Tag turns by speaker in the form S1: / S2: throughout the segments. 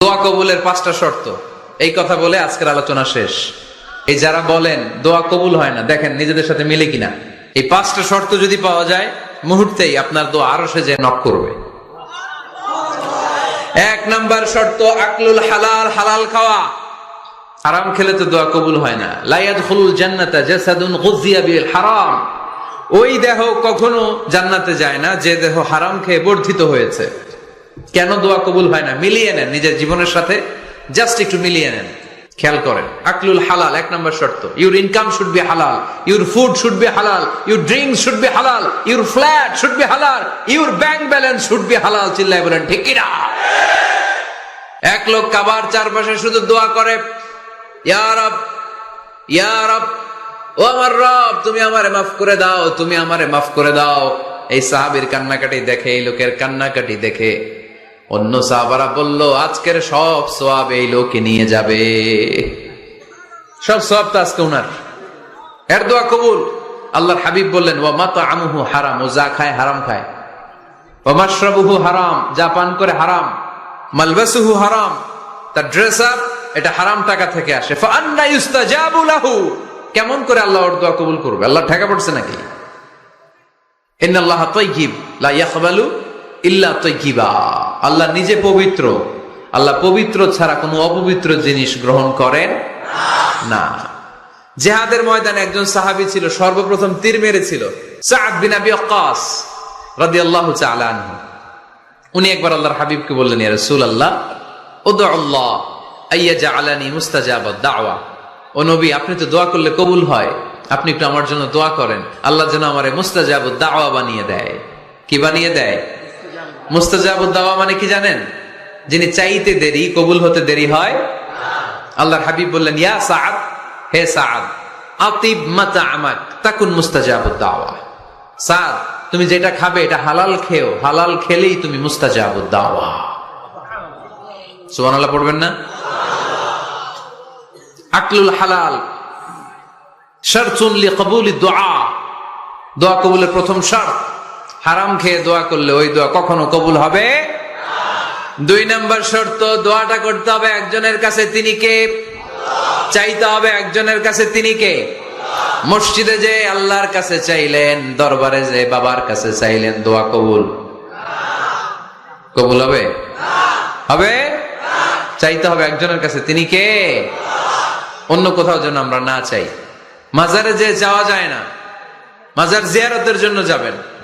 S1: দোয়া কবুলের পাঁচটা শর্ত। এই কথা বলে আজকের আলোচনা শেষ। এই যারা বলেন, দোয়া কবুল হয় না, দেখেন নিজেদের সাথে মিলে কিনা। এই পাঁচটা শর্ত যদি পাওয়া যায়, মুহূর্তেই আপনার দোয়া আরও সে যে নক করবে। এক নাম্বার শর্ত, আকলুল হালাল হালাল খাওয়া। হারাম খেলে তো দোয়া কবুল হয় না। লাইয়াদ খুলুল জান্নাতা জাসাদুন গুজিয়া বিল হারাম। ওই দেহ কখনো জান্নাতে যায় না, যে দেহ হারাম খেয়ে বর্ধিত হয়েছে। কেন দোয়া কবুল হয় না? মিলিয়ে নেন নিজের জীবনের সাথে জাস্ট একটু মিলিয়ে নেন। খেয়াল করেন, আকলুল হালাল, এক নম্বর শর্ত। ইউর ইনকাম শুড বি হালাল ইউর ফুড শুড বি হালাল ইউর ড্রিঙ্ক শুড বি হালাল ইউর ফ্ল্যাট শুড বি হালাল your bank balance should be হালাল চিল্লাই বলেন, ঠিক কিনা? এক লোক কাবার চারপাশে শুধু দোয়া করে, ইয়া রব ইয়া রব, ও আমার রব, তুমি আমারে মাফ করে দাও, তুমি আমারে মাফ করে দাও। এই সাহাবীর কান্নাকাটি দেখে, এই লোকের কান্নাকাটি দেখে। অন্য সাহাবারা বলল, আজকের সব সোয়াব এই লোকে নিয়ে যাবে। সব সোয়াব তো আজকে উনার। এর দোয়া কবুল। আল্লাহর হাবিব বললেন ও মাতা আমুহু হারাম, ও যা খায় হারাম খায়। ও মাশরাবুহু হারাম, যা পান করে হারাম। মালবাসুহু হারাম, তার ড্রেস আপ এটা হারাম টাকা থেকে আসে। ফান্না ইউস্তাজাবু লাহু, কেমন করে আল্লাহ ওর দোয়া কবুল করবে? আল্লাহ ঠেকা পড়ছে নাকি? ইন্নাল্লাহ তাইয়িব লা ইয়াকবালু ইল্লা তাইয়িবা আল্লাহ নিজে পবিত্র। আল্লাহ পবিত্র ছাড়া কোনো অপবিত্র জিনিস গ্রহণ করেন না। জেহাদের ময়দানে একজন সাহাবী ছিল, সর্বপ্রথম তীর মেরেছিল সাদ বিন আবি আনহু। উনি একবার আল্লাহর হাবিবকে বললেন, ইয়া রাসূলুল্লাহ উদু আল্লাহ আইয়া জাআলানি মুস্তাজাবাদ দাওয়া। ও নবী, আপনি তো দোয়া করলে কবুল হয়। আপনি একটু আমার জন্য দোয়া করেন। আল্লাহ যেন আমারে মুস্তাজাবুদ দাওয়া বানিয়ে দেয়। কি বানিয়ে দেয়? মুস্তাজাবুদ দাওয়া মানে কি জানেন? যিনি চাইতে দেরি, কবুল হতে দেরি হয় আল্লাহর হাবিব বললেন, ইয়া সাদ হে সাদ আতিব মাতা আমাক, তাকুন মুস্তাজাবুদ দাওয়া সাদ তুমি যেটা খাবে এটা হালাল খেও, হালাল খেলেই তুমি মুস্তাজাবুদ দাওয়া সুবহানাল্লাহ পড়বেন না? আকলুল হালাল, শারতুন লিকবুলি দোয়া দোয়া কবুলের প্রথম শর্ত হারাম খেয়ে দোয়া করলে ওই দোয়া কখনো কবুল হবে? দুই নম্বর শর্ত, দোয়াটা করতে হবে একজনের কাছে তিনি কে? চাইতে হবে একজনের কাছে তিনি কে? মসজিদে যে আল্লাহর কাছে চাইলেন, দরবারে যে বাবার কাছে চাইলেন, দোয়া কবুল। কবুল হবে? হবে? চাইতে হবে একজনের কাছে তিনি কে? অন্য কোথাও যেন আমরা না চাই। মাজারে যে যাওয়া যায় না, মাজার জিয়ারতের জন্য যাবেন।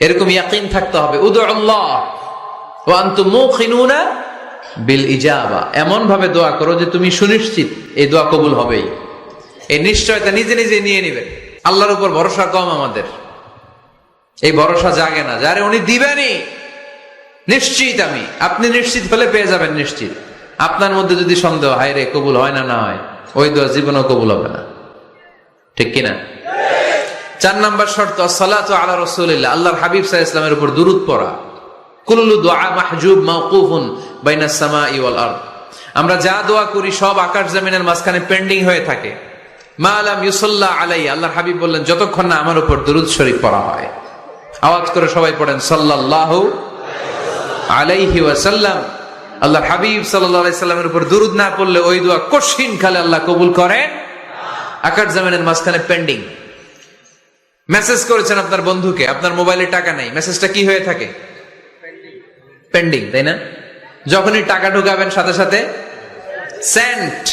S1: এরকম ইয়াকিন থাকতে হবে। উদু আল্লাহ ও আন্তু মুখিনুনা বিল ইজাবা। এমন ভাবে দোয়া করো যে তুমি সুনিশ্চিত এই দোয়া কবুল হবেই। এই নিশ্চয়তা নিজে নিজে নিয়ে নিবেন। আল্লাহর উপর ভরসা কম আমাদের। এই ভরসা জাগে না। যারে উনি দিবেনই। নিশ্চিত আমি। আপনি নিশ্চিত হলে পেয়ে যাবেন নিশ্চিত। আপনার মধ্যে যদি সন্দেহ, হয় রে, কবুল হয় না না হয়, ওই দোয়া জীবনও কবুল হবে না। ঠিক কিনা? চার নাম্বার শর্ত, সালাত আলা রসুলিল্লাহ। আল্লাহর হাবিব সাহা ইসলামের উপর দুরুদ পড়া। কুল্লু দোয়া মাহজুব মাউকুফুন বাইনা সামা ইওয়াল আরদ। আমরা যা দোয়া করি সব আকাশ জমিনের মাঝখানে পেন্ডিং হয়ে থাকে। মা আলাম ইউসাল্লাহ আলাই আল্লাহর হাবিব বললেন, যতক্ষণ না আমার উপর দুরুদ শরীফ পড়া হয়। আওয়াজ করে সবাই পড়েন, সাল্লাল্লাহু আলাইহি ওয়াসাল্লাম। আল্লাহর হাবিব সাল্লামের উপর দুরুদ না পড়লে ওই দোয়া কঠিন খালে আল্লাহ কবুল করেন। আকাশ জমিনের মাঝখানে পেন্ডিং মেসেজ করেছেন আপনার বন্ধুকে, আপনার মোবাইলে টাকা নাই। মেসেজটা কি হয়ে থাকে? পেন্ডিং তাই না? যখনই টাকা ঢুকাবেন সাথে সাথে সেন্ট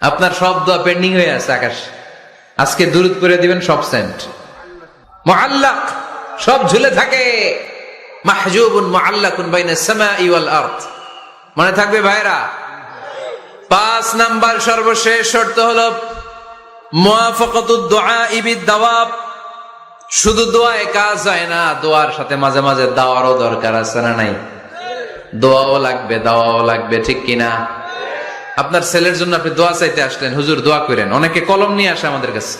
S1: আপনার সব দোয়া পেন্ডিং হয়ে আছে, আকাশ। আজকে দূরত করে দিবেন, সব সেন্ট মুআল্লাক, সব ঝুলে থাকে। মাহজুবুন মুআল্লাকুন বাইনা সামাই ওয়াল আরদ। মনে থাকবে ভাইরা পাঁচ নাম্বার সর্বশেষ শর্ত হলো শুধু দোয়ায় কাজ হয় না, দোয়ার সাথে মাঝে মাঝে দাওয়ারও দরকার আছে না নাই? দোয়াও লাগবে, দাওয়াও লাগবে, ঠিক কিনা? আপনার ছেলের জন্য আপনি দোয়া চাইতে আসলেন, হুজুর দোয়া করেন। অনেকে কলম নিয়ে আসে আমাদের কাছে।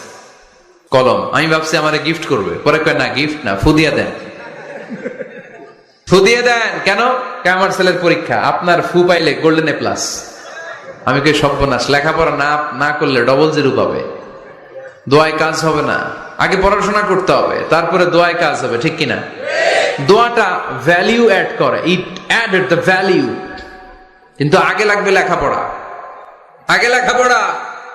S1: কলম, আমি ভাবছি আমার গিফট করবে। পরে কয়, না গিফট না, ফুদিয়া দেন। ফু দিয়ে দেন, কেন? কে আমার ছেলের পরীক্ষা? আপনার ফু পাইলে গোল্ডেন এ প্লাস আমি কই, সর্বনাশ, লেখাপড়া না না করলে ডবল জিরো পাবে। দোয়ায় কাজ হবে না। আগে পড়াশোনা করতে হবে, তারপরে দোয়ায় কাজ হবে, ঠিক কিনা? দোয়াটা ভ্যালিউ অ্যাড করে ইট অ্যাড দ্য ভ্যালিউ কিন্তু আগে লাগবে লেখাপড়া। আগে লেখাপড়া,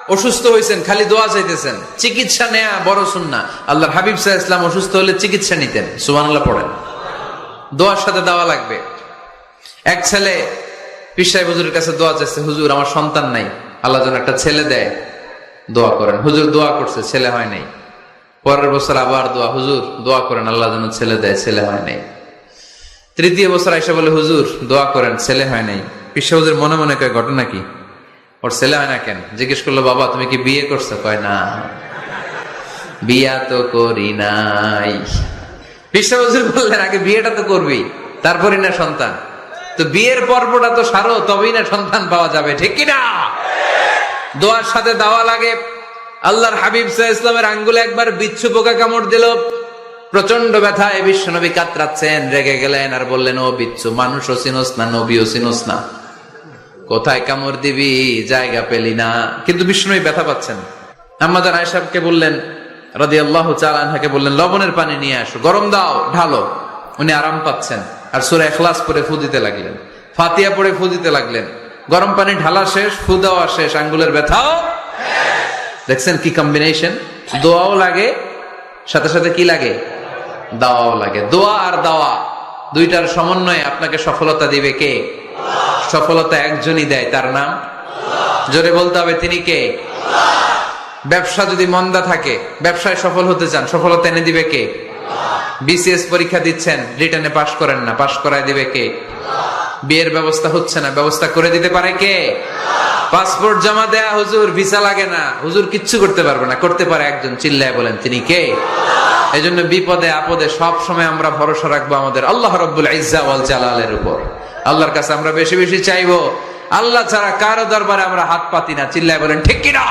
S1: অসুস্থ হয়েছেন খালি দোয়া চাইতেছেন। চিকিৎসা নেয়া বড় সুন্না। আল্লাহ হাবিব সাহা ইসলাম অসুস্থ হলে চিকিৎসা নিতেন, সুবহানাল্লাহ পড়েন। দোয়ার সাথে দেওয়া লাগবে। এক ছেলে পিসাই হুজুরের কাছে দোয়া চাইছে, হুজুর, আমার সন্তান নাই। আল্লাহ যেন একটা ছেলে দেয়। দোয়া করেন। হুজুর দোয়া করছে, ছেলে হয় নাই। পরের বছর আবার দোয়া, হুজুর দোয়া করেন, আল্লাহ যেন ছেলে দেয়, ছেলে হয় নাই। তৃতীয় বছর আইসা বলে, হুজুর দোয়া করেন, ছেলে হয় নাই। পিসা হুজুর মনে মনে কয়, ঘটনা কি? ওর ছেলে হয় না কেন? জিজ্ঞেস করল, বাবা, তুমি কি বিয়ে করছ? কয়, না। বিয়া তো করি নাই। বিশ্ব হুজুর বললেন, আগে বিয়েটা তো করবি, তারপরই না সন্তান। তো বিয়ের পর্বটা তো সারো, তবেই না সন্তান পাওয়া যাবে, ঠিক কিনা? দোয়ার সাথে দেওয়া লাগে। আল্লাহর হাবিব সাহ ইসলামের আঙ্গুলে একবার বিচ্ছু পোকা কামড় দিল। প্রচণ্ড ব্যথায় বিশ্বনবী কাতরাচ্ছেন, রেগে গেলেন আর বললেন, ও বিচ্ছু, মানুষও চিনোস না, নবীও চিনোস না। কোথায় কামড় দিবি? জায়গা পেলি না। কিন্তু বিষ্ণুই ব্যথা পাচ্ছেন। আমাদের আয়সাবকে বললেন রাদি আল্লাহ চালানহাকে বললেন, লবণের পানি নিয়ে আসো, গরম দাও, ঢালো। উনি আরাম পাচ্ছেন আর সুরে এখলাস পরে ফু দিতে লাগলেন। ফাতিয়া পরে ফু দিতে লাগলেন। গরম পানি ঢালা শেষ, ফু দেওয়া শেষ, আঙ্গুলের ব্যথাও দেখছেন কি কম্বিনেশন দোয়াও লাগে, সাথে সাথে কি লাগে? দাওয়াও লাগে। দোয়া আর দাওয়া, দুইটার সমন্বয়ে আপনাকে সফলতা দিবে কে? সফলতা একজনই দেয়, তার নাম জোরে বলতে হবে, তিনি কে? ব্যবসা যদি মন্দা থাকে, ব্যবসায় সফল হতে চান, সফলতা এনে দিবে কে? বিসিএস পরীক্ষা দিচ্ছেন, রিটার্নে পাশ করেন না, পাশ করায় দিবে কে? বিয়ের ব্যবস্থা হচ্ছে না। ব্যবস্থা করে দিতে পারে কে? পাসপোর্ট জমা দেয়া হুজুর, ভিসা লাগে না। হুজুর কিচ্ছু করতে পারবে না। করতে পারে একজন, চিল্লায় বলেন, তিনি কে? এই জন্য বিপদে, আপদে সব সময় আমরা ভরসা রাখব আমাদের আল্লাহ রব্বুল ইজ্জা ওয়াল জালালের উপর। আল্লাহর কাছে আমরা বেশি বেশি চাইব। আল্লাহ ছাড়া কারও দরবারে আমরা হাত পাতি না। চিল্লায় বলেন, ঠিক কিনা?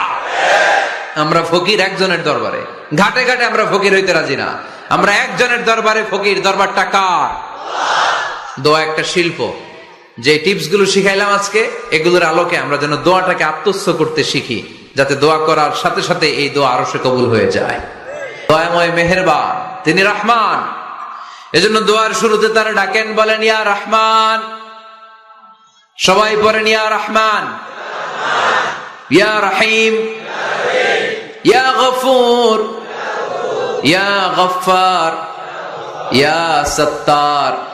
S1: আমরা ফকির একজনের দরবারে। ঘাটে ঘাটে আমরা ফকির হইতে রাজি না। আমরা একজনের দরবারে ফকির। দরবারটা কার? দোয়া একটা শিল্প। যে টিপসগুলো শিখাইলাম আজকে, এগুলোর আলোকে আমরা যেন দোয়াটাকে আত্মস্থ করতে শিখি, যাতে দোয়া করার সাথে সাথে এই দোয়া আরও সে কবুল হয়ে যায়। দয়াময় মেহেরবান, তিনি রহমান। এজন্য দোয়ার শুরুতে তারা ডাকেন, বলেন, ইয়া রহমান। সবাই পড়েন, ইয়া রহমান। ইয়া রহিম। ইয়া গফুর। ইয়া গফার ইয়া সত্তার।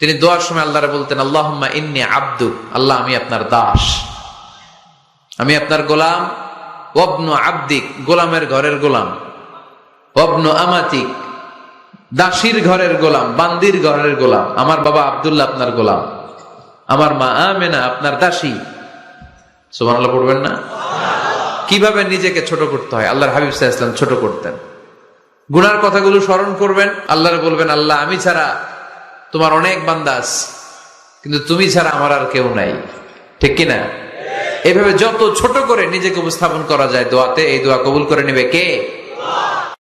S1: তিনি দোয়ার সময় আল্লাহরে বলতেন আল্লাহ ইন্নি আব্দু, আল্লাহ আমি আপনার দাস। আমি আপনার গোলাম। অবনু আব্দিক, গোলামের ঘরের গোলাম। অবনু আমাতিক, দাসীর ঘরের গোলাম, বান্দির ঘরের গোলাম। আমার বাবা আব্দুল্লাহ আপনার গোলাম। আমার মা আমেনা আপনার দাসী। সুবহানাল্লাহ, পড়বেন না? কীভাবে নিজেকে ছোট করতে হয়? আল্লাহর হাবিব সাহা ইসলাম ছোট করতেন। গুনার কথাগুলো স্মরণ করবেন। আল্লাহরে বলবেন, আল্লাহ, আমি ছাড়া তোমার অনেক বান্দাস কিন্তু তুমি ছাড়া আমার আর কেউ নাই। ঠিক কিনা এভাবে যত ছোট করে নিজেকে উপস্থাপন করা যায় দোয়াতে, এই দোয়া কবুল করে নেবে কে?